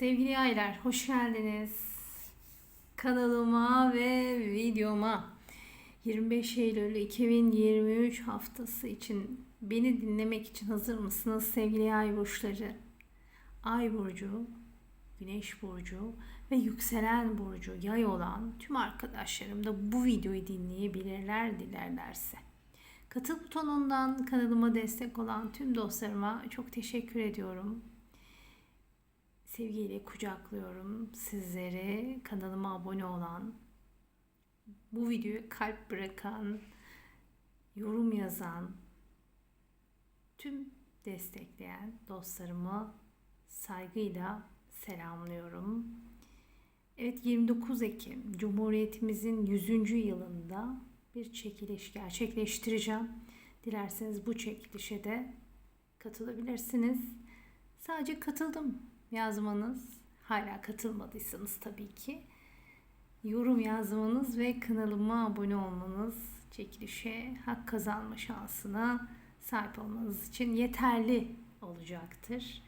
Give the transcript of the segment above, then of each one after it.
Sevgili yaylar, hoş geldiniz. Kanalıma ve videoma 25 Eylül 2023 haftası için beni dinlemek için hazır mısınız sevgili yay burçları? Ay burcu, güneş burcu ve yükselen burcu yay olan tüm arkadaşlarım da bu videoyu dinleyebilirler dilerlerse. Katıl butonundan kanalıma destek olan tüm dostlarıma çok teşekkür ediyorum. Sevgiyle kucaklıyorum sizleri. Kanalıma abone olan, bu videoya kalp bırakan, yorum yazan, tüm destekleyen dostlarımı saygıyla selamlıyorum. Evet 29 Ekim Cumhuriyetimizin 100. yılında bir çekiliş gerçekleştireceğim. Dilerseniz bu çekilişe de katılabilirsiniz. Sadece katıldım yazmanız, hala katılmadıysanız tabii ki yorum yazmanız ve kanalıma abone olmanız çekilişe hak kazanma şansına sahip olmanız için yeterli olacaktır.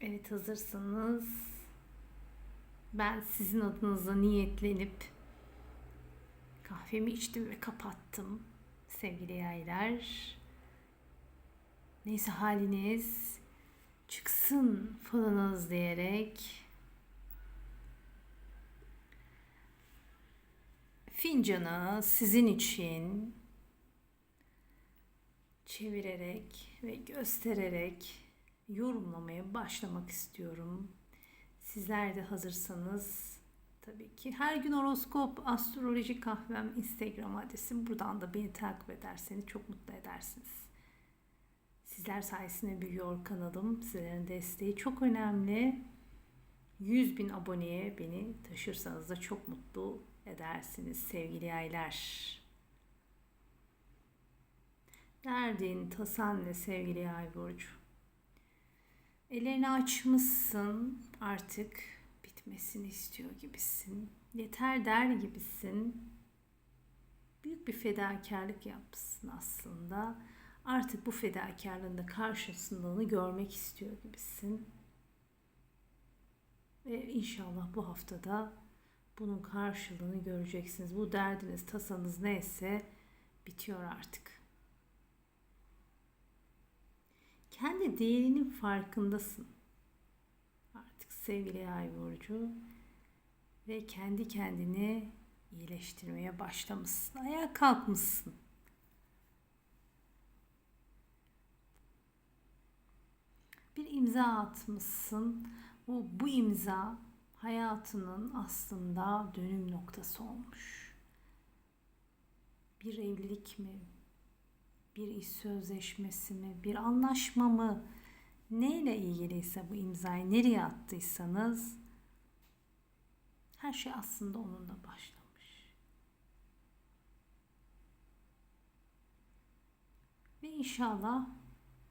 Evet hazırsanız ben sizin adınıza niyetlenip kahvemi içtim ve kapattım sevgili yaylar. Neyse haliniz çıksın falınız diyerek fincanı sizin için çevirerek ve göstererek yorumlamaya başlamak istiyorum. Sizler de hazırsanız tabii ki her gün horoskop, astroloji kahvem Instagram adresim. Buradan da beni takip ederseniz çok mutlu edersiniz. Sizler sayesinde büyüyor kanalım. Sizlerin desteği çok önemli. 100 bin aboneye beni taşırsanız da çok mutlu edersiniz sevgili yaylar. Derdin, tasan ne sevgili yay burcu? Ellerini açmışsın artık bitmesini istiyor gibisin. Yeter der gibisin. Büyük bir fedakarlık yapmışsın aslında. Artık bu fedakarlığın da karşısındığını görmek istiyor gibisin. Ve inşallah bu haftada bunun karşılığını göreceksiniz. Bu derdiniz, tasanız neyse bitiyor artık. Kendi değerinin farkındasın. Artık sevgili Ay burcu ve kendi kendini iyileştirmeye başlamışsın. Ayağa kalkmışsın. Bir imza atmışsın. O bu imza hayatının aslında dönüm noktası olmuş. Bir evlilik mi? Bir iş sözleşmesi mi? Bir anlaşma mı? Neyle ilgiliyse bu imzayı nereye attıysanız her şey aslında onunla başlamış. Ve inşallah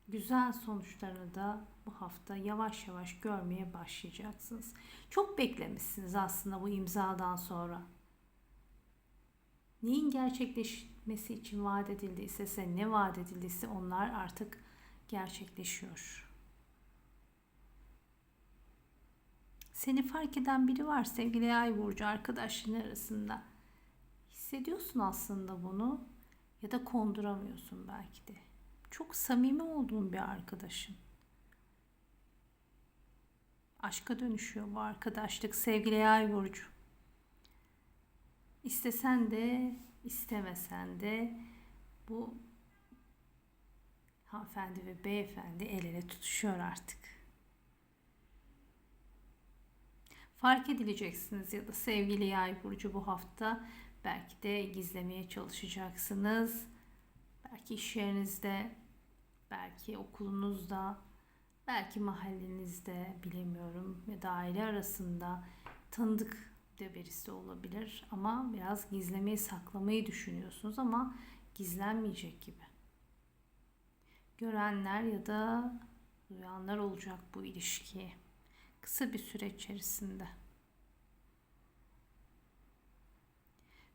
güzel sonuçlarını da bu hafta yavaş yavaş görmeye başlayacaksınız. Çok beklemişsiniz aslında bu imzadan sonra. Neyin gerçekleşmesi için vaat edildiyse, size ne vaat edildiyse onlar artık gerçekleşiyor. Seni fark eden biri var sevgili Ay burcu arkadaşların arasında. Hissediyorsun aslında bunu ya da konduramıyorsun belki de. Çok samimi olduğun bir arkadaşın. Aşka dönüşüyor bu arkadaşlık sevgili Yay burcu. İstesen de istemesen de bu hanımefendi ve beyefendi el ele tutuşuyor artık. Fark edileceksiniz ya da sevgili yay burcu bu hafta belki de gizlemeye çalışacaksınız. Belki iş yerinizde, belki okulunuzda, belki mahallenizde bilemiyorum ya da aile arasında tanıdık de birisi olabilir ama biraz gizlemeyi saklamayı düşünüyorsunuz ama gizlenmeyecek gibi. Görenler ya da duyanlar olacak bu ilişkiye kısa bir süre içerisinde.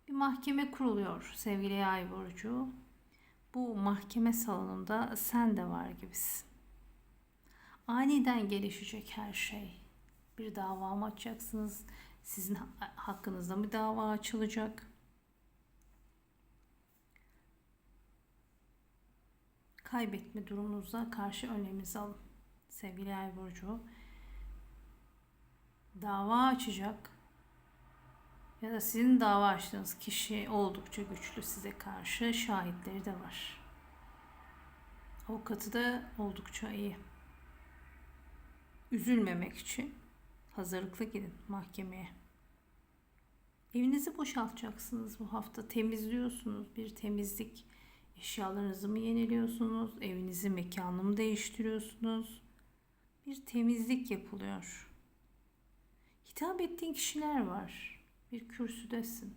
Bir mahkeme kuruluyor sevgili yay burcu. Bu mahkeme salonunda sen de var gibisin. Aniden gelişecek her şey. Bir dava mı açacaksınız? Sizin ha- hakkınızda mı dava açılacak? Kaybetme durumunuza karşı önleminizi alın. Sevgili Yay burcu dava açacak ya da sizin dava açtığınız kişi oldukça güçlü size karşı şahitleri de var. Avukatı da oldukça iyi. Üzülmemek için hazırlıklı gidin mahkemeye. Evinizi boşaltacaksınız bu hafta. Temizliyorsunuz. Bir temizlik eşyalarınızı mı yeniliyorsunuz? Evinizi, mekanını mı değiştiriyorsunuz? Bir temizlik yapılıyor. Hitap ettiğin kişiler var. Bir kürsüdesin.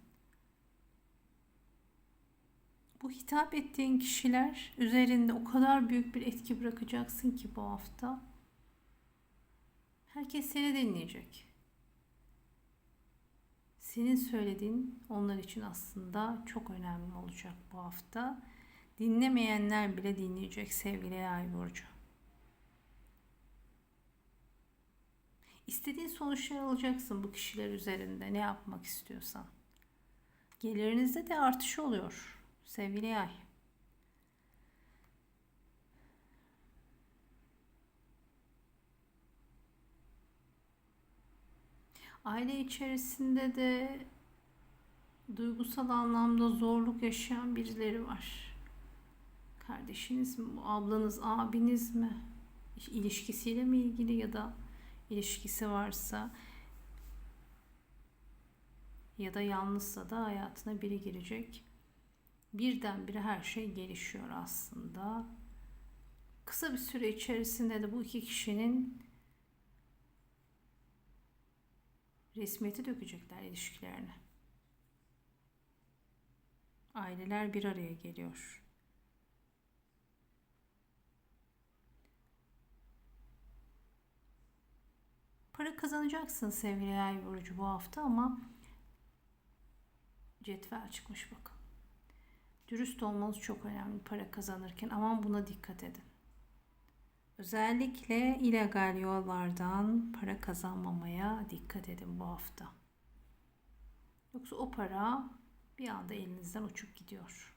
Bu hitap ettiğin kişiler üzerinde o kadar büyük bir etki bırakacaksın ki bu hafta. Herkes seni dinleyecek. Senin söylediğin onlar için aslında çok önemli olacak bu hafta. Dinlemeyenler bile dinleyecek sevgili Yay burcu. İstediğin sonuçlar alacaksın bu kişiler üzerinde ne yapmak istiyorsan. Gelirinizde de artış oluyor sevgili Yay. Aile içerisinde de duygusal anlamda zorluk yaşayan birileri var. Kardeşiniz mi, ablanız, abiniz mi? İlişkisiyle mi ilgili ya da ilişkisi varsa ya da yalnızsa da hayatına biri girecek. Birdenbire her şey gelişiyor aslında. Kısa bir süre içerisinde de bu iki kişinin resmiyeti dökecekler ilişkilerine. Aileler bir araya geliyor. Para kazanacaksın sevgili yay burcu bu hafta ama cetvel çıkmış bakın. Dürüst olmanız çok önemli para kazanırken aman buna dikkat edin. Özellikle illegal yollardan para kazanmamaya dikkat edin bu hafta. Yoksa o para bir anda elinizden uçup gidiyor.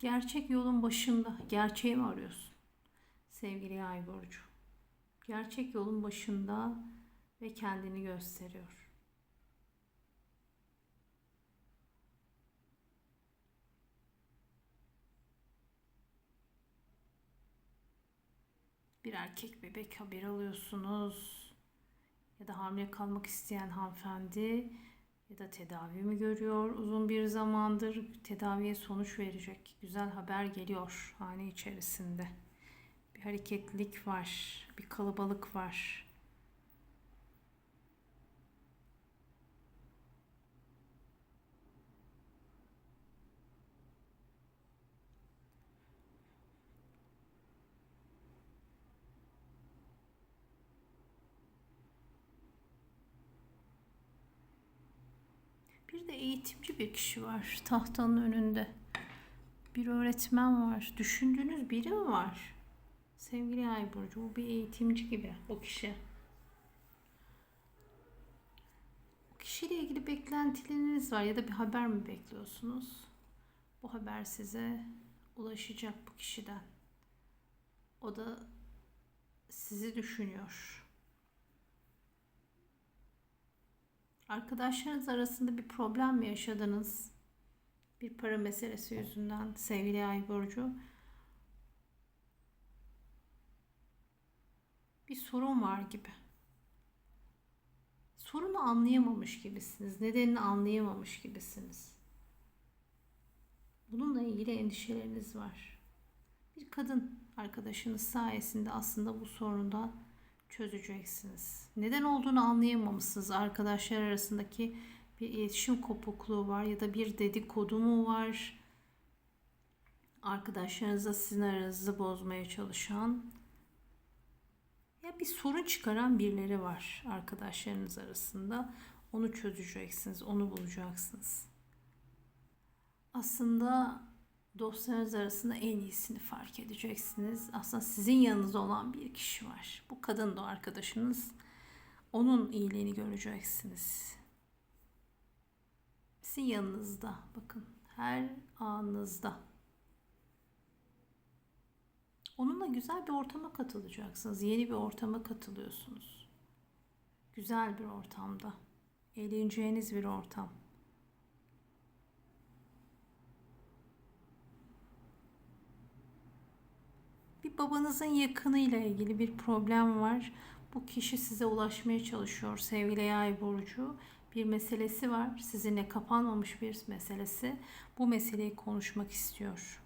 Gerçek yolun başında. Gerçeği mi arıyorsun? Sevgili Yay burcu. Gerçek yolun başında ve kendini gösteriyor. Bir erkek bebek haberi alıyorsunuz. Ya da hamile kalmak isteyen hanımefendi ya da tedavi mi görüyor uzun bir zamandır? Tedaviye sonuç verecek güzel haber geliyor hane içerisinde. Bir hareketlilik var bir kalabalık var Bir de eğitimci bir kişi var tahtanın önünde. Bir öğretmen var. Düşündüğünüz biri mi var? Sevgili Ay Burcu, bu bir eğitimci gibi o kişi. O kişiyle ilgili beklentileriniz var ya da bir haber mi bekliyorsunuz? Bu haber size ulaşacak bu kişiden. O da sizi düşünüyor. Arkadaşlarınız arasında bir problem mi yaşadınız? Bir para meselesi yüzünden sevgili Ay Burcu. Bir sorun var gibi. Sorunu anlayamamış gibisiniz. Nedenini anlayamamış gibisiniz. Bununla ilgili endişeleriniz var. Bir kadın arkadaşınız sayesinde aslında bu sorunu da çözeceksiniz. Neden olduğunu anlayamamışsınız. Arkadaşlar arasındaki bir iletişim kopukluğu var ya da bir dedikodu mu var? Arkadaşlarınızla sizin aranızı bozmaya çalışan ya bir sorun çıkaran birileri var arkadaşlarınız arasında. Onu çözeceksiniz, onu bulacaksınız. Aslında dostlarınız arasında en iyisini fark edeceksiniz. Aslında sizin yanınızda olan bir kişi var. Bu kadın da arkadaşınız. Onun iyiliğini göreceksiniz. Sizin yanınızda. Bakın her anınızda. Onunla güzel bir ortama katılacaksınız. Yeni bir ortama katılıyorsunuz. Güzel bir ortamda. Eğleneceğiniz bir ortam. Babanızın yakınıyla ilgili bir problem var. Bu kişi size ulaşmaya çalışıyor sevgili yay burcu. Bir meselesi var. Sizinle kapanmamış bir meselesi. Bu meseleyi konuşmak istiyor.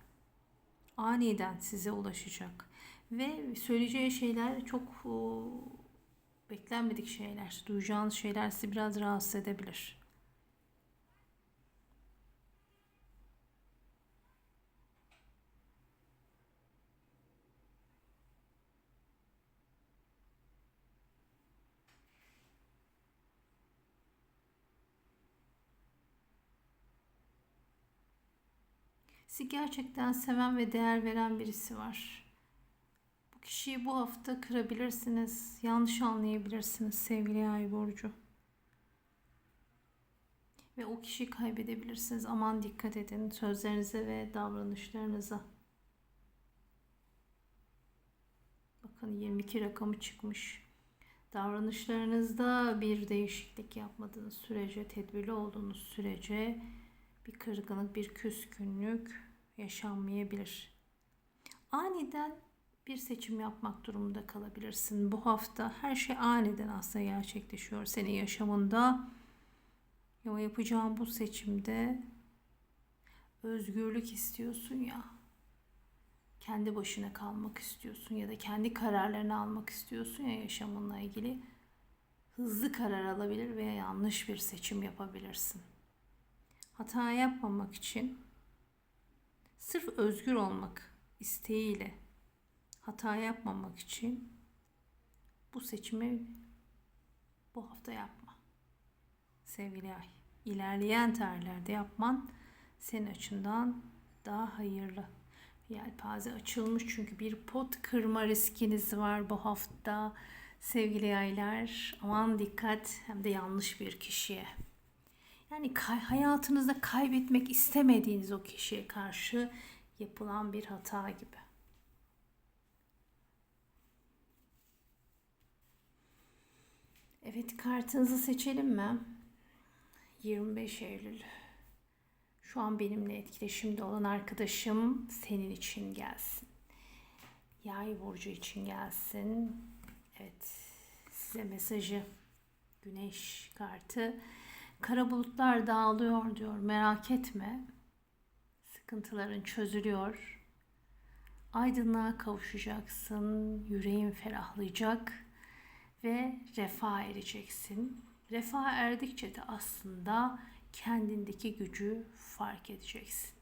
Aniden size ulaşacak. Ve söyleyeceği şeyler çok beklenmedik şeyler. Duyacağınız şeyler sizi biraz rahatsız edebilir. Sizi gerçekten seven ve değer veren birisi var. Bu kişiyi bu hafta kırabilirsiniz, yanlış anlayabilirsiniz sevgili ay burcu. Ve o kişiyi kaybedebilirsiniz. Aman dikkat edin sözlerinize ve davranışlarınıza. Bakın 22 rakamı çıkmış. Davranışlarınızda bir değişiklik yapmadığınız sürece, tedbirli olduğunuz sürece bir kırgınlık, bir küskünlük yaşanmayabilir. Aniden bir seçim yapmak durumunda kalabilirsin. Bu hafta her şey aniden aslında gerçekleşiyor senin yaşamında. Ama yapacağın bu seçimde özgürlük istiyorsun ya. Kendi başına kalmak istiyorsun ya da kendi kararlarını almak istiyorsun ya yaşamınla ilgili. Hızlı karar alabilir veya yanlış bir seçim yapabilirsin hata yapmamak için sırf özgür olmak isteğiyle hata yapmamak için bu seçimi bu hafta yapma. Sevgili ay, ilerleyen tarihlerde yapman senin açından daha hayırlı. Yelpaze açılmış çünkü bir pot kırma riskiniz var bu hafta. Sevgili yaylar aman dikkat hem de yanlış bir kişiye. Yani kay- hayatınızda kaybetmek istemediğiniz o kişiye karşı yapılan bir hata gibi. Evet kartınızı seçelim mi? 25 Eylül. Şu an benimle etkileşimde olan arkadaşım senin için gelsin. Yay burcu için gelsin. Evet. Size mesajı. Güneş kartı. Kara bulutlar dağılıyor diyor. Merak etme. Sıkıntıların çözülüyor. Aydınlığa kavuşacaksın. Yüreğin ferahlayacak ve refah ereceksin. Refah erdikçe de aslında kendindeki gücü fark edeceksin.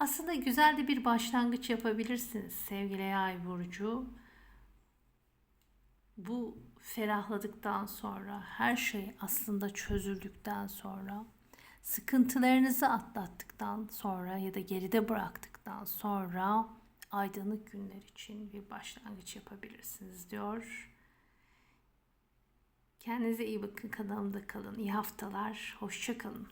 Aslında güzel de bir başlangıç yapabilirsiniz sevgili Yay burcu. Bu ferahladıktan sonra, her şey aslında çözüldükten sonra, sıkıntılarınızı atlattıktan sonra ya da geride bıraktıktan sonra aydınlık günler için bir başlangıç yapabilirsiniz diyor. Kendinize iyi bakın kanalımda kalın. İyi haftalar. Hoşça kalın.